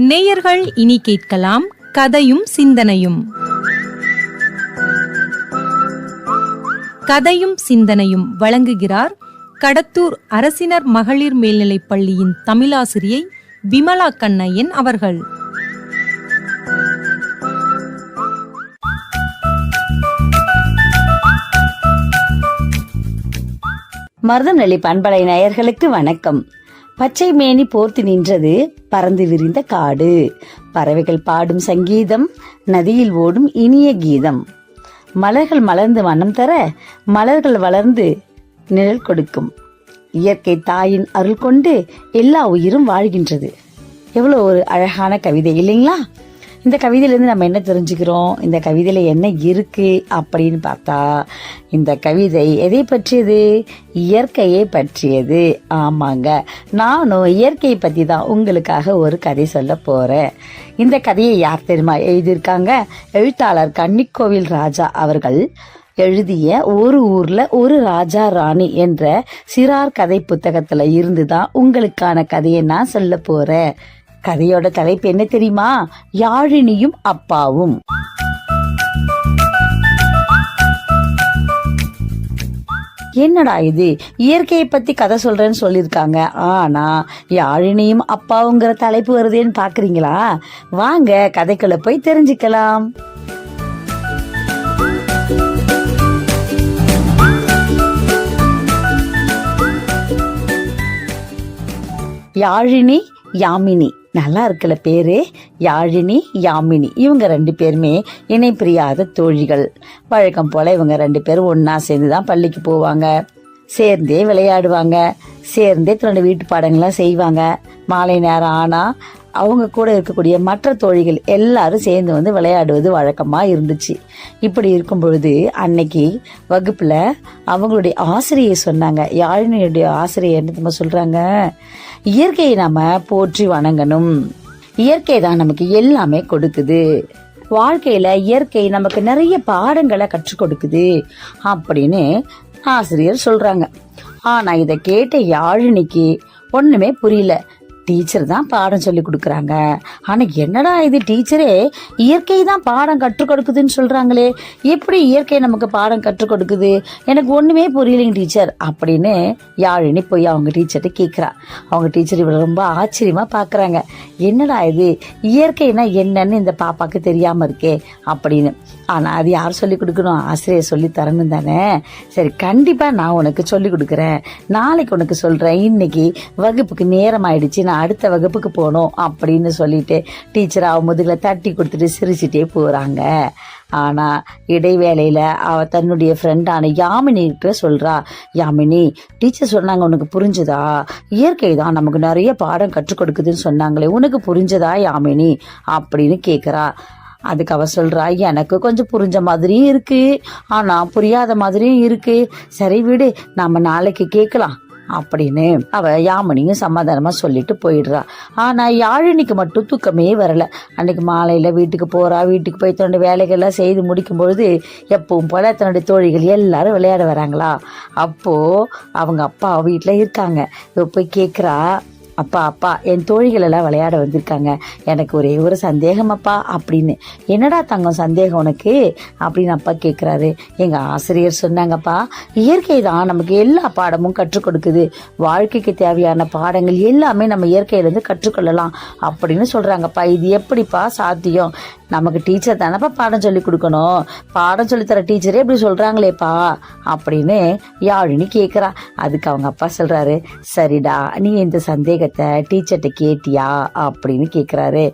நேயர்கள் இனி கேட்கலாம் கதையும் சிந்தனையும். கதையும் சிந்தனையும் வழங்குகிறார் கடத்தூர் அரசினர் மகளிர் மேல்நிலைப் பள்ளியின் தமிழாசிரியை விமலா கண்ணையன் அவர்கள். மருதநிலை பண்பலை நேயர்களுக்கு வணக்கம். பச்சை மேனி போர்த்து நின்றது பறந்து விரிந்த காடு. பறவைகள் பாடும் சங்கீதம் நதியில் ஓடும் இனிய கீதம். மலர்கள் மலர்ந்து வண்ணம் தர மலர்கள் வளர்ந்து நிழல் கொடுக்கும். இயற்கை தாயின் அருள் கொண்டு எல்லா உயிரும் வாழ்கின்றது. எவ்வளோ ஒரு அழகான கவிதை இல்லைங்களா? இந்த கவிதையிலேருந்து நம்ம என்ன தெரிஞ்சுக்கிறோம்? இந்த கவிதையில் என்ன இருக்குது அப்படின்னு பார்த்தா இந்த கவிதை எதை பற்றியது? இயற்கையை பற்றியது. ஆமாங்க. நானும் இயற்கையை பற்றி தான் உங்களுக்காக ஒரு கதை சொல்ல போகிறேன் இந்த கதையை யார் தெரியுமா எழுதியிருக்காங்க? எழுத்தாளர் கன்னிக்கோவில் ராஜா அவர்கள் எழுதிய ஒரு ஊர்ல ஒரு ராஜா ராணி என்ற சிறார் கதை புத்தகத்துல இருந்து தான் உங்களுக்கான கதையை நான் சொல்ல போறேன். கதையோட தலைப்பு என்ன தெரியுமா? யாழினியும் அப்பாவும். என்னடா இது? இயற்கையை பத்தி கதை சொல்றேன்னு சொல்லியிருக்காங்க. ஆனா யாழினியும் அப்பாவுங்கிற தலைப்பு வருதேன்னு பாக்குறீங்களா? வாங்க கதைக்குள்ள போய் தெரிஞ்சுக்கலாம். யாழினி யாமினி. நல்லா இருக்கல பேரு? யாழினி யாமினி. இவங்க ரெண்டு பேருமே இணை பிரியாத தோழிகள். வழக்கம் போல இவங்க ரெண்டு பேரும் ஒன்றா சேர்ந்து தான் பள்ளிக்கு போவாங்க. சேர்ந்தே விளையாடுவாங்க. சேர்ந்தே தன்னோட வீட்டு பாடங்கள்லாம் செய்வாங்க. மாலை நேரம் ஆனா அவங்க கூட இருக்கக்கூடிய மற்ற தோழிகள் எல்லாரும் சேர்ந்து வந்து விளையாடுவது வழக்கமாக இருந்துச்சு. இப்படி இருக்கும் பொழுது அன்னைக்கு வகுப்பில் அவங்களுடைய ஆசிரியை சொன்னாங்க. யாழினியுடைய ஆசிரியர் என்ன நம்ம சொல்கிறாங்க இயற்கையை நாம் போற்றி வணங்கணும். இயற்கை தான் நமக்கு எல்லாமே கொடுக்குது. வாழ்க்கையில் இயற்கை நமக்கு நிறைய பாடங்களை கற்றுக் கொடுக்குது அப்படின்னு ஆசிரியர் சொல்கிறாங்க ஆனால் இதை கேட்ட யாழினிக்கு ஒன்றுமே புரியல. டீச்சர் தான் பாடம் சொல்லி கொடுக்குறாங்க. ஆனால் என்னடா இது டீச்சரே? இயற்கை தான் பாடம் கற்றுக் கொடுக்குதுன்னு சொல்கிறாங்களே எப்படி இயற்கை நமக்கு பாடம் கற்றுக் கொடுக்குது? எனக்கு ஒன்றுமே புரியலைங்க டீச்சர் அப்படின்னு யாழினி போய் அவங்க டீச்சர்கிட்ட கேட்குறா அவங்க டீச்சர் இவ்வளோ ரொம்ப ஆச்சரியமாக பார்க்குறாங்க என்னடா இது? இயற்கைனா என்னன்னு இந்த பாப்பாவுக்கு தெரியாமல் இருக்கே அப்படின்னு. ஆனால் அது யார் சொல்லி கொடுக்கணும்? ஆசிரியர் சொல்லி தரணும் தானே. சரி கண்டிப்பாக நான் உனக்கு சொல்லி கொடுக்குறேன். நாளைக்கு உனக்கு சொல்கிறேன் இன்னைக்கு வகுப்புக்கு நேரம் ஆயிடுச்சு. நான் அடுத்த வகுப்புக்கு போகணும் அப்படின்னு சொல்லிட்டு டீச்சர் அவ முதுகில் தட்டி கொடுத்துட்டு சிரிச்சிட்டே போகிறாங்க ஆனால் இடைவேளையில் அவ தன்னுடைய ஃப்ரெண்டான யாமினிகிட்ட சொல்கிறா யாமினி டீச்சர் சொன்னாங்க உனக்கு புரிஞ்சுதா? இயற்கை தான் நமக்கு நிறைய பாடம் கற்றுக் கொடுக்குதுன்னு சொன்னாங்களே உனக்கு புரிஞ்சதா யாமினி? அப்படின்னு கேட்குறா அதுக்கு அவ சொல்றா எனக்கு கொஞ்சம் புரிஞ்ச மாதிரியும் இருக்கு. ஆனா புரியாத மாதிரியும் இருக்கு. சரி விடு நாம நாளைக்கு கேட்கலாம். அப்படின்னு அவ யாமினியும் சமாதானமா சொல்லிட்டு போயிடுறா. ஆனா யாழினிக்கு மட்டும் தூக்கமே வரல. அன்னைக்கு மாலையில வீட்டுக்கு போறா வீட்டுக்கு போய் தன்னுடைய வேலைகள்லாம் செய்து முடிக்கும் பொழுது எப்பவும் போல தன்னுடைய தோழிகள் எல்லாரும் விளையாட வராங்களா? அப்போ அவங்க அப்பா வீட்டுல இருக்காங்க. போய் கேக்குறா. அப்பா அப்பா என் தோழிகள் எல்லாம் விளையாட வந்திருக்காங்க. எனக்கு ஒரே ஒரு சந்தேகம் அப்பா அப்படின்னு. என்னடா தங்கம் சந்தேகம் உனக்கு? அப்படின்னு அப்பா கேட்குறாரு எங்கள் ஆசிரியர் சொன்னாங்கப்பா இயற்கை தான் நமக்கு எல்லா பாடமும் கற்றுக் கொடுக்குது. வாழ்க்கைக்கு தேவையான பாடங்கள் எல்லாமே நம்ம இயற்கையிலேருந்து கற்றுக்கொள்ளலாம் அப்படின்னு சொல்கிறாங்கப்பா இது எப்படிப்பா சாத்தியம்? நமக்கு டீச்சர் தானப்பா பாடம் சொல்லி கொடுக்கணும். பாடம் சொல்லித்தர டீச்சரே இப்படி சொல்கிறாங்களேப்பா அப்படின்னு யாழினி கேட்குறா அதுக்கு அவங்க அப்பா சொல்கிறாரு சரிடா நீ இந்த சந்தேகத்தை டீச்சர்கிட்ட கேட்டியா அப்படின்னு கேட்குறாரு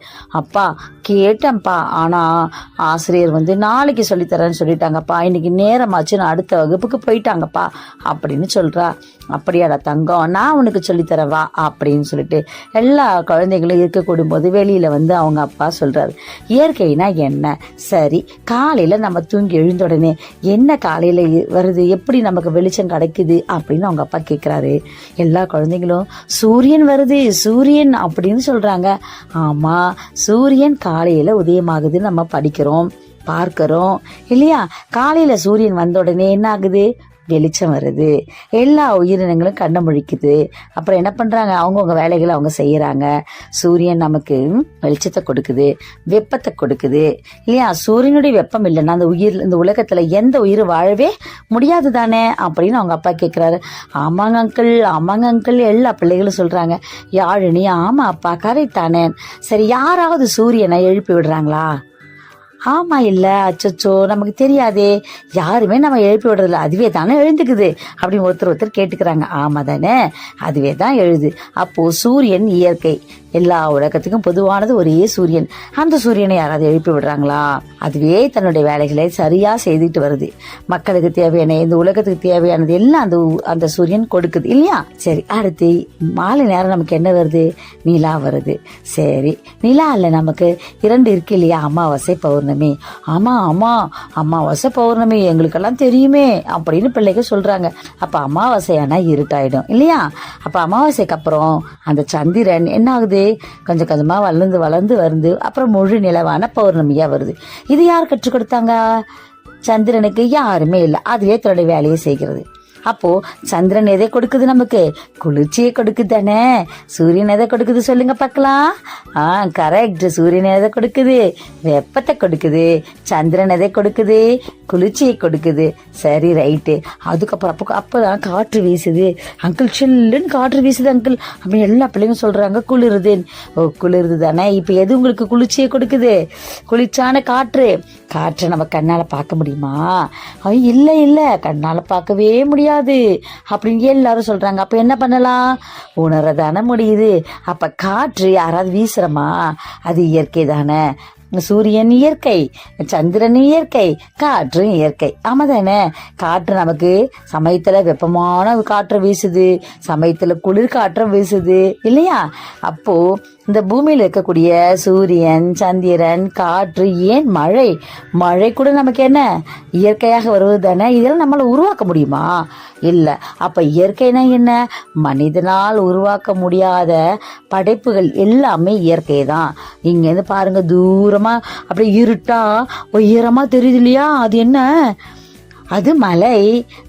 அப்பா கேட்டேன்ப்பா ஆனால் ஆசிரியர் வந்து நாளைக்கு சொல்லித்தரேன்னு சொல்லிட்டாங்கப்பா. இன்னைக்கு நேரமாச்சு நான் அடுத்த வகுப்புக்கு போயிட்டாங்கப்பா அப்படின்னு சொல்கிறா அப்படியாடா தங்கம் நான் உனக்கு சொல்லித்தரவா அப்படின்னு சொல்லிட்டு எல்லா குழந்தைகளும் இருக்கக்கூடும் போது வெளியில வந்து அவங்க அப்பா சொல்றாரு. இயற்கைனா என்ன? சரி காலையில நம்ம தூங்கி எழுந்த உடனே என்ன காலையில இ- வருது எப்படி நமக்கு வெளிச்சம் கிடைக்குது அப்படின்னு அவங்க அப்பா கேட்குறாரு எல்லா குழந்தைங்களும் சூரியன் வருது சூரியன் அப்படின்னு சொல்றாங்க. ஆமா சூரியன் காலையில உதயமாகுதுன்னு நம்ம படிக்கிறோம் பார்க்கிறோம் இல்லையா? காலையில சூரியன் வந்த உடனே என்ன ஆகுது? வெளிச்சம் வருது. எல்லா உயிரினங்களும் கண்ணை முழிக்குது. அப்புறம் என்ன பண்றாங்க? அவங்கவுங்க வேலைகளை அவங்க செய்யறாங்க. சூரியன் நமக்கு வெளிச்சத்தை கொடுக்குது. வெப்பத்தை கொடுக்குது. இல்லையா? சூரியனுடைய வெப்பம் இல்லைன்னா அந்த உயிர் இந்த உலகத்துல எந்த உயிர் வாழவே முடியாது தானே அப்படின்னு அவங்க அப்பா கேட்குறாரு ஆமாங்க அங்கிள் ஆமாங்க அங்கிள் எல்லா பிள்ளைகளும் சொல்றாங்க. யாழினி ஆமா அப்பா கரை தானே சரி யாராவது சூரியனை எழுப்பி விடுறாங்களா? ஆமா இல்ல அச்சச்சோ நமக்கு தெரியாதே. யாருமே நம்ம எழுப்பி விடுறதில்ல. அதுவே தானே எழுந்துக்குது. அப்படின்னு ஒருத்தர் ஒருத்தர் கேட்டுக்கிறாங்க. ஆமா தானே. அதுவே தான் எழுது. அப்போ சூரியன் இயற்கை. எல்லா உலகத்துக்கும் பொதுவானது ஒரே சூரியன். அந்த சூரியனை யாராவது எழுப்பி விடுறாங்களா? அதுவே தன்னுடைய வேலைகளை சரியா செய்துட்டு வருது. மக்களுக்கு தேவையான இந்த உலகத்துக்கு தேவையானது எல்லாம் அந்த உ- அந்த சூரியன் கொடுக்குது. இல்லையா? சரி அடுத்து மாலை நேரம் நமக்கு என்ன வருது? நிலா வருது. சரி நிலா இல்ல நமக்கு இரண்டு இருக்கு இல்லையா? அமாவாசை பௌர்ணமி. ஆமா ஆமா அமாவாசை பௌர்ணமி எங்களுக்கெல்லாம் தெரியுமே அப்படின்னு பிள்ளைங்க சொல்றாங்க. அப்ப அமாவாசையானா இருட்டாயிடும் இல்லையா? அப்ப அமாவாசைக்கு அப்புறம் அந்த சந்திரன் என்ன ஆகுது? கொஞ்சம் கொஞ்சமா வளர்ந்து வளர்ந்து வருது அப்புறம் முழு நிலவான பௌர்ணமியா வருது. இது யார் கற்றுக் கொடுத்தாங்க? சந்திரனுக்கு யாருமே இல்லை. அதுவே தன்னுடைய வேலையை செய்கிறது. அப்போ சந்திரன் எதை கொடுக்குது நமக்கு? குளிர்ச்சியை கொடுக்குது தானே சூரியன் எதை கொடுக்குது சொல்லுங்க பார்க்கலாம். ஆ கரெக்ட் சூரியன் எதை கொடுக்குது? வெப்பத்தை கொடுக்குது. சந்திரன் எதை கொடுக்குது? குளிர்ச்சியை கொடுக்குது. சரி ரைட்டு அதுக்கப்புறம் அப்போ அப்போதான் காற்று வீசுது. அங்கிள் சில்லுன்னு காற்று வீசுது அங்கிள். அப்படின்னு எல்லா பிள்ளைங்க சொல்றாங்க குளிருது ஓ குளிருது தானே இப்போ எது உங்களுக்கு குளிர்ச்சியை கொடுக்குது? குளிர்ச்சியான காற்று. காற்றை நம்ம கண்ணால் பார்க்க முடியுமா? இல்லை இல்லை. கண்ணால் பார்க்கவே முடியாது. அப்படின்னு எல்லாரும் சொல்றாங்க. அப்ப என்ன பண்ணலாம்? உணர தானே முடியுது. அப்ப காற்று யாராவது வீசுறமா? அது இயற்கை தானே. சூரியன் இயற்கை சந்திரன் இயற்கை காற்று இயற்கை. ஆமா தானே. காற்று நமக்கு சமயத்துல வெப்பமான காற்று வீசுது. சமயத்துல குளிர் காற்றும் வீசுது. இல்லையா? அப்போ இந்த பூமியில் இருக்கக்கூடிய சூரியன் சந்திரன் காற்று ஏன் மழை? மழை கூட நமக்கு என்ன? இயற்கையாக வருவது தானே? இதெல்லாம் நம்மளால உருவாக்க முடியுமா? இல்ல. அப்ப இயற்கைனா என்ன? மனிதனால் உருவாக்க முடியாத படைப்புகள் எல்லாமே இயற்கை தான் இங்க இருந்து பாருங்க தூரமா அப்படியே இருட்டா உயரமா தெரியுது இல்லையா? அது என்ன? அது மலை.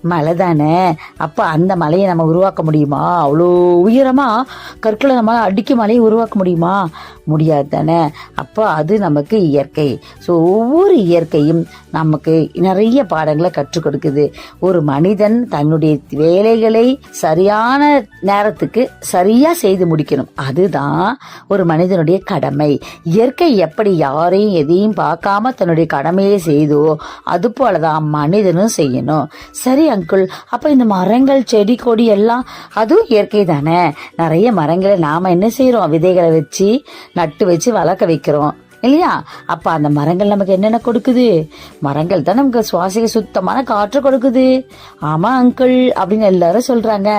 மலை தானே. அப்போ அந்த மலையை நம்ம உருவாக்க முடியுமா? அவ்வளோ உயரமாக கற்களை நம்ம அடிக்க மலையை உருவாக்க முடியுமா? முடியாது தானே. அப்போ அது நமக்கு இயற்கை. ஸோ ஒவ்வொரு இயற்கையும் நமக்கு நிறைய பாடங்களை கற்றுக் கொடுக்குது. ஒரு மனிதன் தன்னுடைய வேலைகளை சரியான நேரத்துக்கு சரியா செய்து முடிக்கணும். அதுதான் ஒரு மனிதனுடைய கடமை. இயற்கை எப்படி யாரையும் எதையும் பார்க்காம தன்னுடைய கடமையை செய்தோ அது போலதான் மனிதனும் செய்யணும். சரி அங்குள் அப்ப இந்த மரங்கள் செடி கொடி எல்லாம் அதுவும் இயற்கை தானே? நிறைய மரங்களை நாம என்ன செய்யறோம் விதைகளை வச்சு நட்டு வச்சு வளர்க்க வைக்கிறோம். இல்லையா? அப்ப அந்த மரங்கள் நமக்கு என்னென்ன கொடுக்குது? மரங்கள் தான் நமக்கு சுவாசிக்க சுத்தமான காற்று கொடுக்குது. ஆமா அங்கிள் அப்படின்னு எல்லாரும் சொல்றாங்க.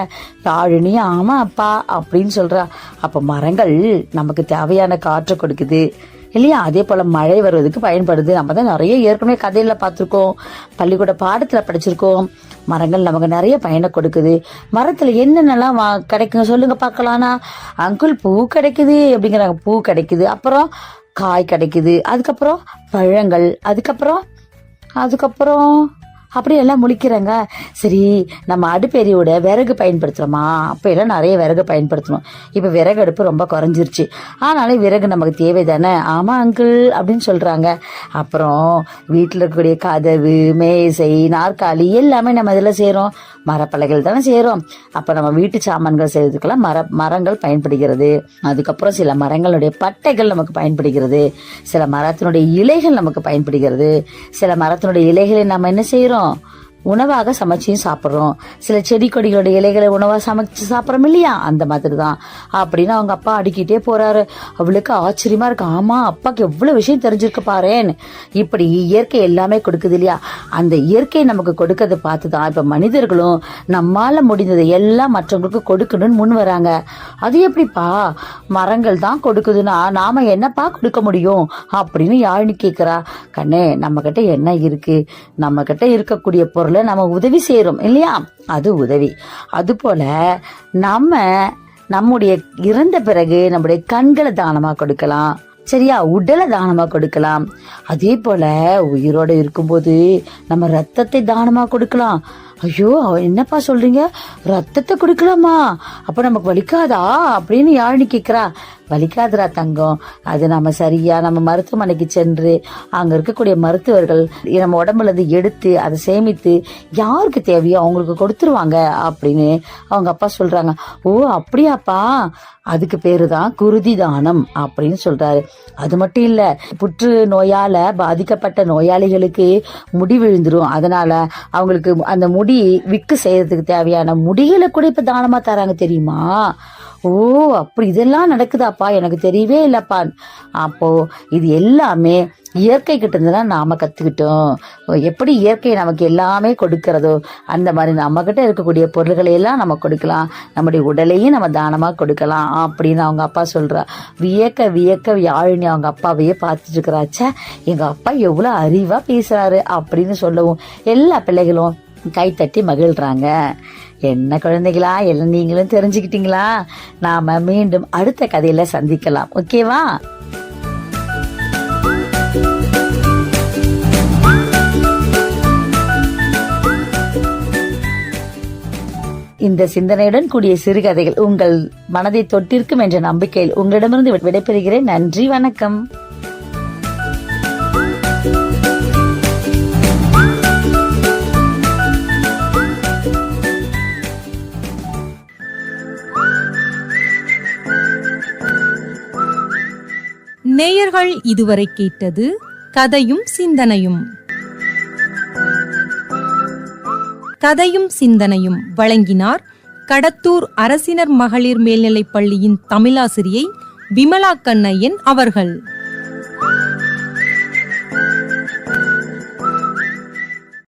யாழினி ஆமா அப்பா அப்படின்னு சொல்றா. அப்ப மரங்கள் நமக்கு தேவையான காற்று கொடுக்குது. இல்லையா? அதே போல மழை வருவதுக்கு பயன்படுது. நம்ம தான் நிறைய ஏற்கனவே கதையில பார்த்துருக்கோம். பள்ளிக்கூட பாடத்துல படிச்சிருக்கோம். மரங்கள் நமக்கு நிறைய பயனை கொடுக்குது. மரத்துல என்னென்னலாம் கிடைக்குங்க சொல்லுங்க பார்க்கலாம்னா அங்குள் பூ கிடைக்குது அப்படிங்கிறாங்க. பூ கிடைக்குது. அப்புறம் காய் கிடைக்குது அதுக்கப்புறம் பழங்கள் அதுக்கப்புறம் அதுக்கப்புறம் அப்படியெல்லாம் முழிக்கிறாங்க. சரி நம்ம அடுப்பெரியோட விறகு பயன்படுத்துகிறோமா அப்போ எல்லாம் நிறைய விறகு பயன்படுத்தணும். இப்போ விறகு அடுப்பு ரொம்ப குறைஞ்சிருச்சு. ஆனாலும் விறகு நமக்கு தேவை தானே ஆமாம் அங்கிள் அப்படின்னு சொல்கிறாங்க அப்புறம் வீட்டில் இருக்கக்கூடிய கதவு மேசை நாற்காலி எல்லாமே நம்ம இதில் செய்கிறோம் மரப்பலகைகள் தானே செய்கிறோம் அப்போ நம்ம வீட்டு சாமான்கள் செய்யறதுக்கெல்லாம் மர மரங்கள் பயன்படுகிறது. அதுக்கப்புறம் சில மரங்களுடைய பட்டைகள் நமக்கு பயன்படுகிறது. சில மரத்தினுடைய இலைகள் நமக்கு பயன்படுகிறது. சில மரத்தினுடைய இலைகளை நம்ம என்ன செய்கிறோம் உணவாக சமைச்சியும் சாப்பிட்றோம். சில செடி கொடிகளோட இலைகளை உணவாக சமைச்சு சாப்பிட்றோம் இல்லையா? அந்த மாதிரி தான் அப்படின்னு அவங்க அப்பா அடிக்கிட்டே போறாரு. அவளுக்கு ஆச்சரியமா இருக்கு. ஆமா அப்பாக்கு எவ்வளவு விஷயம் தெரிஞ்சிருக்கு பாரேன். இப்படி இயற்கை எல்லாமே கொடுக்குது இல்லையா? அந்த இயற்கை நமக்கு கொடுக்கறதை பார்த்து தான் இப்ப மனிதர்களும் நம்மால முடிந்ததை எல்லாம் மற்றவங்களுக்கு கொடுக்கணும்னு முன் வராங்க. அது எப்படிப்பா? மரங்கள் தான் கொடுக்குதுன்னா நாம என்னப்பா கொடுக்க முடியும்? அப்படின்னு யாழினி கேக்குறா. கண்ணே நம்ம கிட்ட என்ன இருக்கு? நம்ம கிட்ட இருக்கக்கூடிய பொருள் நம்ம உதவி செய்கிறோம் இல்லையா? அது உதவி. அதுபோல் நம்ம நம்முடைய இறந்த பிறகு நம்முடைய கண்களை தானமாக கொடுக்கலாம் சரியா? உடலை தானமாக கொடுக்கலாம். அதே போல உயிரோடு இருக்கும்போது நம்ம ரத்தத்தை தானமாக கொடுக்கலாம் ஐயோ அவ என்னப்பா சொல்றீங்க? ரத்தத்தை குடிக்கலாமா? அப்ப நமக்கு வலிக்காதா? அப்படின்னு யாழினி கேக்குறா. வலிக்காதுடா தங்கம். அது நம்ம சரியா நம்ம மருத்துவமனைக்கு சென்று அங்க இருக்கக்கூடிய மருத்துவர்கள் நம்ம உடம்புல இருந்து எடுத்து அதை சேமித்து யாருக்கு தேவையோ அவங்களுக்கு கொடுத்துருவாங்க அப்படின்னு அவங்க அப்பா சொல்றாங்க. ஓ அப்படியாப்பா. அதுக்கு பேரு தான் குருதி தானம் அப்படின்னு சொல்றாரு. அது மட்டும் இல்ல புற்று நோயால பாதிக்கப்பட்ட நோயாளிகளுக்கு முடி விழுந்துரும். அதனால அவங்களுக்கு அந்த முடி விக்கு செய்யறதுக்கு தேவையான முடிகளை கூட இப்ப தானமா தராங்க தெரியுமா? ஓ அப்படி இதெல்லாம் நடக்குதாப்பா? எனக்கு தெரியவே இல்லப்பா. அப்போ இது எல்லாமே இயற்கை கிட்ட இருந்து தான் நாம கத்துக்கிட்டோம். எப்படி இயற்கை நமக்கு எல்லாமே கொடுக்கிறதோ அந்த மாதிரி நம்ம கிட்ட இருக்கக்கூடிய பொருள்களை எல்லாம் நம்ம கொடுக்கலாம். நம்முடைய உடலையும் நம்ம தானமா கொடுக்கலாம் அப்படின்னு அவங்க அப்பா சொல்றா. வியக்க வியக்க யாழினி அவங்க அப்பாவையே பார்த்துட்டு இருக்கிறாச்சா. எங்க அப்பா எவ்வளவு அறிவா பேசுறாரு அப்படின்னு சொல்லவும் எல்லா பிள்ளைகளும் கை தட்டி மகிழ்றாங்க. என்ன குழந்தைகளா? எல்லாம் நீங்களும் தெரிஞ்சுக்கிட்டீங்களா? நாம மீண்டும் அடுத்த கதையில சந்திக்கலாம். ஓகேவா? இந்த சிந்தனையுடன் கூடிய சிறுகதைகள் உங்கள் மனதை தொட்டிருக்கும் என்ற நம்பிக்கையில் உங்களிடமிருந்து விடைபெறுகிறேன். நன்றி வணக்கம். நேயர்கள் இதுவரை கேட்டது கதையும் சிந்தனையும். கதையும் சிந்தனையும் வழங்கினார் கடத்தூர் அரசினர் மகளிர் மேல்நிலைப் பள்ளியின் தமிழாசிரியை விமலா கண்ணையன் அவர்கள்.